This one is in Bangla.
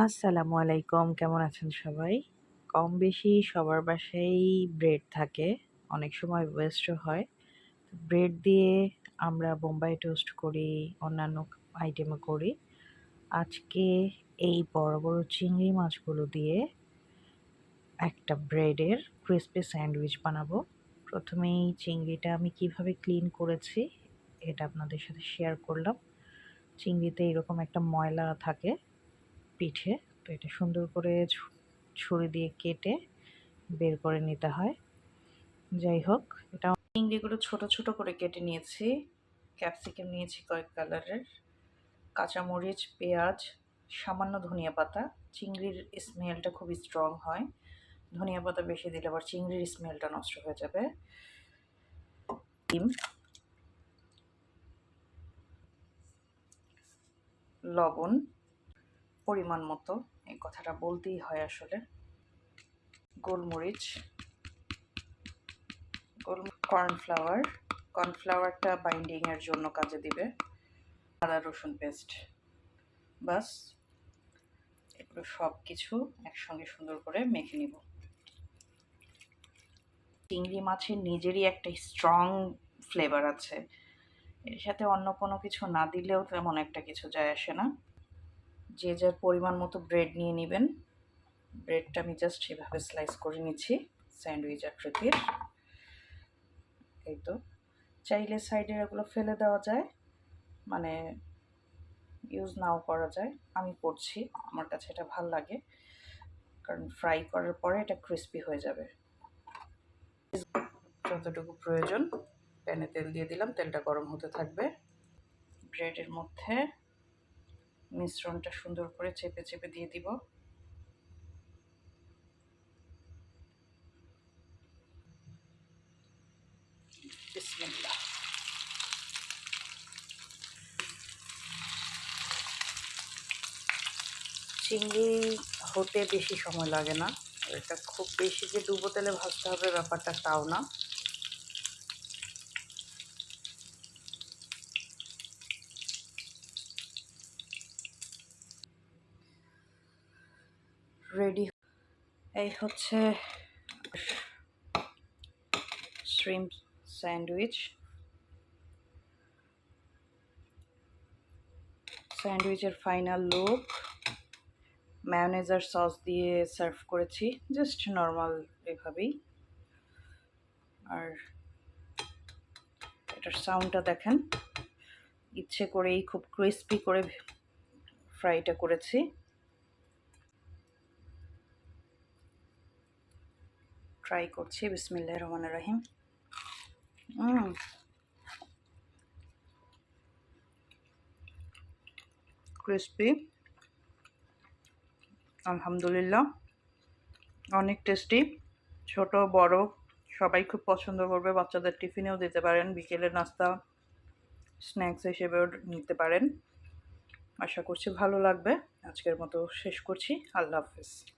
আসসালামু আলাইকুম, কেমন আছেন সবাই? কম বেশি সবার বাসায় ব্রেড থাকে, অনেক সময় ওয়েস্টও হয়। ব্রেড দিয়ে আমরা বোম্বাই টোস্ট করি, অন্যান্য আইটেমও করি। আজকে এই বড় বড় চিংড়ি মাছগুলো দিয়ে একটা ব্রেডের ক্রিসপি স্যান্ডউইচ বানাবো। প্রথমেই চিংড়িটা আমি কীভাবে ক্লিন করেছি, এটা আপনাদের সাথে শেয়ার করলাম। চিংড়িতে এরকম একটা ময়লা থাকে পিঠে। তো এটা সুন্দর করে ছুরি দিয়ে কেটে বের করে নিতে হয়। যাই হোক, এটা চিংড়িগুলো ছোট ছোট করে কেটে নিয়েছি। ক্যাপসিকাম নিয়েছি কয়েক কালারের। কাঁচামরিচ, পেঁয়াজ, সামান্য ধনিয়া পাতা। চিংড়ির স্মেলটা খুবই স্ট্রং হয়। ধনিয়া পাতা বেশি দিলে আবার চিংড়ির স্মেলটা নষ্ট হয়ে যাবে। ডিম। লবণ। পরিমাণ মতো, এই কথাটা বলতেই হয় আসলে। গোলমরিচ গোল কর্নফ্লাওয়ার। কর্নফ্লাওয়ারটা বাইন্ডিংয়ের জন্য কাজে দিবে। আদা, রসুন পেস্ট বাস এগুলো সব কিছু একসঙ্গে সুন্দর করে মেখে নিব। চিংড়ি মাছের নিজেরই একটা স্ট্রং ফ্লেভার আছে। এর সাথে অন্য কোনো কিছু না দিলেও তেমন একটা কিছু যায় আসে না। যে যার পরিমাণ মতো ব্রেড নিয়ে নেবেন। ব্রেডটা আমি জাস্ট সেভাবে স্লাইস করে নিচ্ছি স্যান্ডউইচ আকৃতির। এই তো। চাইলে সাইডে এগুলো ফেলে দেওয়া যায় মানে ইউজ নাও করা যায়। আমি করছি, আমার কাছে এটা ভালো লাগে, কারণ ফ্রাই করার পরে এটা ক্রিস্পি হয়ে যাবে। যতটুকু প্রয়োজন, প্যানে তেল দিয়ে দিলাম, তেলটা গরম হতে থাকবে। ব্রেডের মধ্যে মিশ্রণটা সুন্দর করে চেপে চেপে দিয়ে দিব। চিংড়ি হতে বেশি সময় লাগে না। এটা খুব বেশি যে ডুবো তেলে ভাজতে হবে ব্যাপারটা তাও না। রেডি এই হচ্ছে শ্রিম স্যান্ডউইচ স্যান্ডউইচের ফাইনাল লুক ম্যায়োনেজার সস দিয়ে সার্ভ করেছি জাস্ট নর্মাল এভাবেই. আর এটার সাউন্ডটা দেখেন। ইচ্ছে করেই খুব ক্রিস্পি করে ফ্রাইটা করেছি। ট্রাই করছি বিসমিল্লাহ রহমান রাহিম। ক্রিসপি আলহামদুলিল্লাহ। অনেক টেস্টি ছোট, বড়, সবাই খুব পছন্দ করবে। বাচ্চাদের টিফিনেও দিতে পারেন। বিকেলের নাস্তা স্ন্যাক্স হিসেবেও নিতে পারেন। আশা করছি ভালো লাগবে। আজকের মতো শেষ করছি। আল্লাহ হাফিজ।